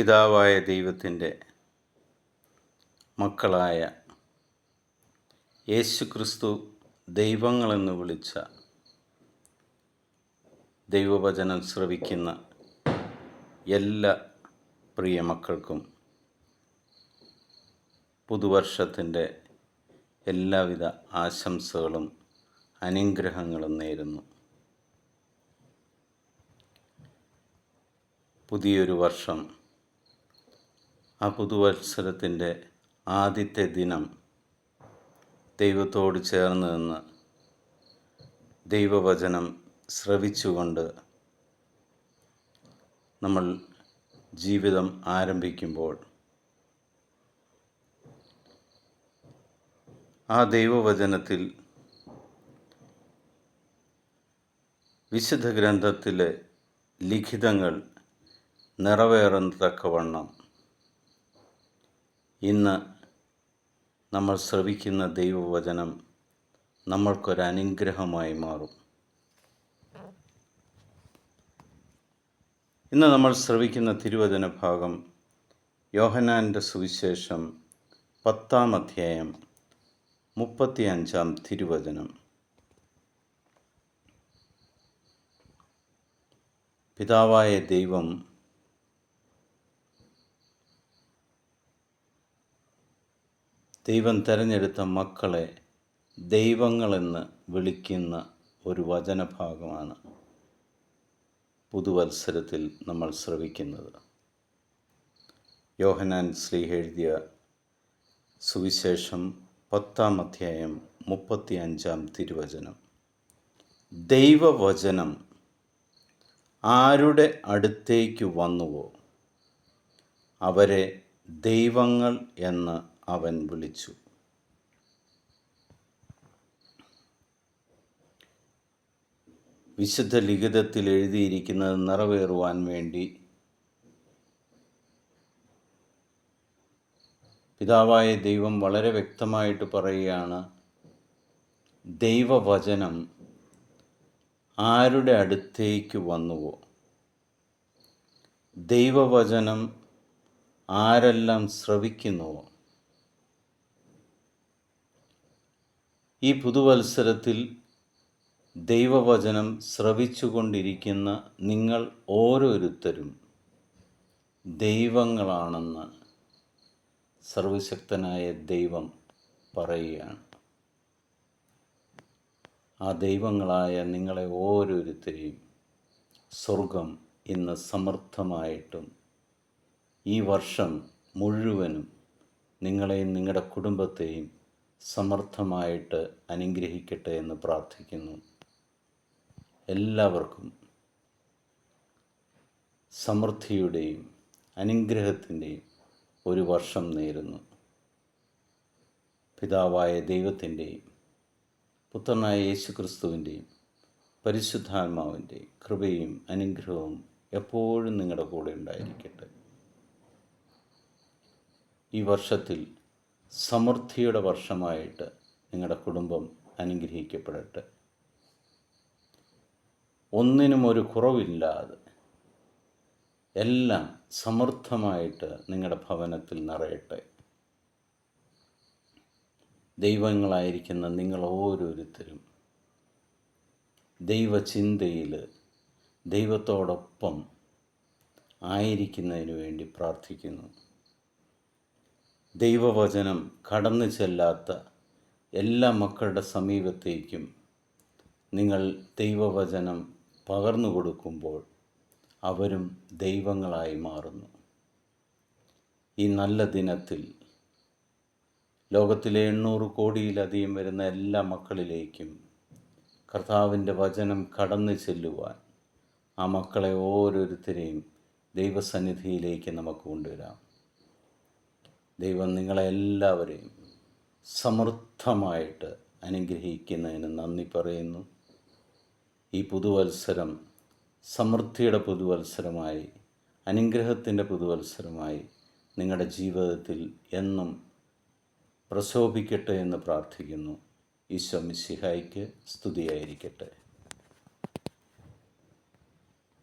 പിതാവായ ദൈവത്തിന്റെ മക്കളായ യേശുക്രിസ്തു ദൈവങ്ങളെന്ന് വിളിച്ച ദൈവവചനം ശ്രവിക്കുന്ന എല്ലാ പ്രിയ മക്കൾക്കും പുതുവർഷത്തിന്റെ എല്ലാവിധ ആശംസകളും അനുഗ്രഹങ്ങളും നേരുന്നു. പുതിയൊരു വർഷം ആ പുതുവത്സരത്തിന്റെ ആദ്യത്തെ ദിനം ദൈവത്തോട് ചേർന്ന് നിന്ന് ദൈവവചനം ശ്രവിച്ചുകൊണ്ട് നമ്മൾ ജീവിതം ആരംഭിക്കുമ്പോൾ ആ ദൈവവചനത്തിൽ വിശുദ്ധ ഗ്രന്ഥത്തിലെ ലിഖിതങ്ങൾ നിറവേറത്തക്കവണ്ണം ഇന്ന് നമ്മൾ ശ്രവിക്കുന്ന ദൈവവചനം നമ്മൾക്കൊരു അനുഗ്രഹമായി മാറും. ഇന്ന് നമ്മൾ ശ്രവിക്കുന്ന തിരുവചന ഭാഗം യോഹനാന്റെ സുവിശേഷം പത്താം അധ്യായം മുപ്പത്തിയഞ്ചാം തിരുവചനം. പിതാവായ ദൈവം ദൈവം തിരഞ്ഞെടുത്ത മക്കളെ ദൈവങ്ങളെന്ന് വിളിക്കുന്ന ഒരു വചനഭാഗമാണ് പുതുവത്സരത്തിൽ നമ്മൾ ശ്രവിക്കുന്നത്. യോഹനാൻ ശ്രീ എഴുതിയ സുവിശേഷം പത്താം അധ്യായം മുപ്പത്തി അഞ്ചാം തിരുവചനം. ദൈവവചനം ആരുടെ അടുത്തേക്ക് വന്നുവോ? അവരെ ദൈവങ്ങൾ എന്ന് അവൻ വിളിച്ചു. വിശുദ്ധ ലിഖിതത്തിൽ എഴുതിയിരിക്കുന്നത് നിറവേറുവാൻ വേണ്ടി പിതാവായ ദൈവം വളരെ വ്യക്തമായിട്ട് പറയുകയാണ് ദൈവവചനം ആരുടെ അടുത്തേക്ക് വന്നുവോ? ദൈവവചനം ആരെല്ലാം ശ്രവിക്കുന്നുവോ? ഈ പുതുവത്സരത്തിൽ ദൈവവചനം ശ്രവിച്ചുകൊണ്ടിരിക്കുന്ന നിങ്ങൾ ഓരോരുത്തരും ദൈവങ്ങളാണെന്ന് സർവശക്തനായ ദൈവം പറയുകയാണ്. ആ ദൈവങ്ങളായ നിങ്ങളെ ഓരോരുത്തരെയും സ്വർഗം ഇന്ന് സമർത്ഥമായിട്ടും ഈ വർഷം മുഴുവനും നിങ്ങളെയും നിങ്ങളുടെ കുടുംബത്തെയും സമർത്ഥമായിട്ട് അനുഗ്രഹിക്കട്ടെ എന്ന് പ്രാർത്ഥിക്കുന്നു. എല്ലാവർക്കും സമൃദ്ധിയുടെയും അനുഗ്രഹത്തിന്റെയും ഒരു വർഷം നേരുന്നു. പിതാവായ ദൈവത്തിന്റെയും പുത്രനായ യേശുക്രിസ്തുവിന്റെയും പരിശുദ്ധാത്മാവിന്റെയും കൃപയും അനുഗ്രഹവും എപ്പോഴും നിങ്ങളുടെ കൂടെ ഉണ്ടായിരിക്കട്ടെ. ഈ വർഷത്തിൽ സമൃദ്ധിയുടെ വർഷമായിട്ട് നിങ്ങളുടെ കുടുംബം അനുഗ്രഹിക്കപ്പെടട്ടെ. ഒന്നിനും ഒരു കുറവില്ലാതെ എല്ലാം സമൃദ്ധമായിട്ട് നിങ്ങളുടെ ഭവനത്തിൽ നിറയട്ടെ. ദൈവങ്ങളായിരിക്കുന്ന നിങ്ങൾ ഓരോരുത്തരും ദൈവചിന്തയിൽ ദൈവത്തോടൊപ്പം ആയിരിക്കുന്നതിന് വേണ്ടി പ്രാർത്ഥിക്കുന്നു. ദൈവവചനം കടന്നു ചെല്ലാത്ത എല്ലാ മക്കളുടെ സമീപത്തേക്കും നിങ്ങൾ ദൈവവചനം പകർന്നു കൊടുക്കുമ്പോൾ അവരും ദൈവങ്ങളായി മാറുന്നു. ഈ നല്ല ദിനത്തിൽ ലോകത്തിലെ എണ്ണൂറ് കോടിയിലധികം വരുന്ന എല്ലാ മക്കളിലേക്കും കർത്താവിന്റെ വചനം കടന്നു ചെല്ലുവാൻ ആ മക്കളെ ഓരോരുത്തരെയും ദൈവസന്നിധിയിലേക്ക് നമുക്ക് കൊണ്ടുവരാം. ദൈവം നിങ്ങളെ എല്ലാവരെയും സമൃദ്ധമായിട്ട് അനുഗ്രഹിക്കുന്നതിന് നന്ദി പറയുന്നു. ഈ പുതുവത്സരം സമൃദ്ധിയുടെ പുതുവത്സരമായി അനുഗ്രഹത്തിന്റെ പുതുവത്സരമായി നിങ്ങളുടെ ജീവിതത്തിൽ എന്നും പ്രശോഭിക്കട്ടെ എന്ന് പ്രാർത്ഥിക്കുന്നു. ഈശോ മിസ്സിഹായിക്ക് സ്തുതിയായിരിക്കട്ടെ.